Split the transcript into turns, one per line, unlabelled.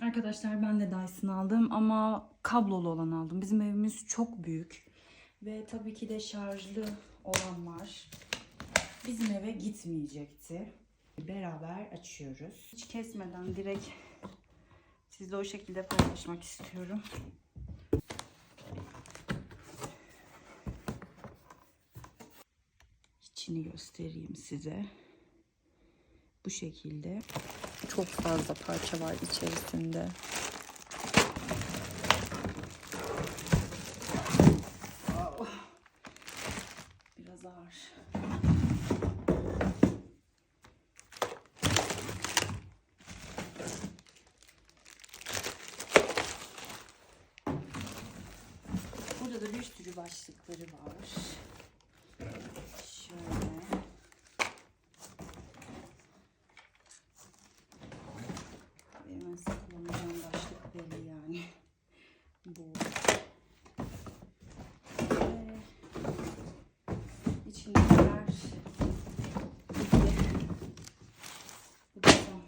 Arkadaşlar ben de Dyson aldım ama kablolu olan aldım. Bizim evimiz çok büyük. Ve tabii ki de şarjlı olan var. Bizim eve gitmeyecekti. Beraber açıyoruz. Hiç kesmeden direkt sizle o şekilde paylaşmak istiyorum. İçini göstereyim size. Bu şekilde. Çok fazla parça var içerisinde. Biraz ağır. Burada da bir sürü başlıkları var. Yanına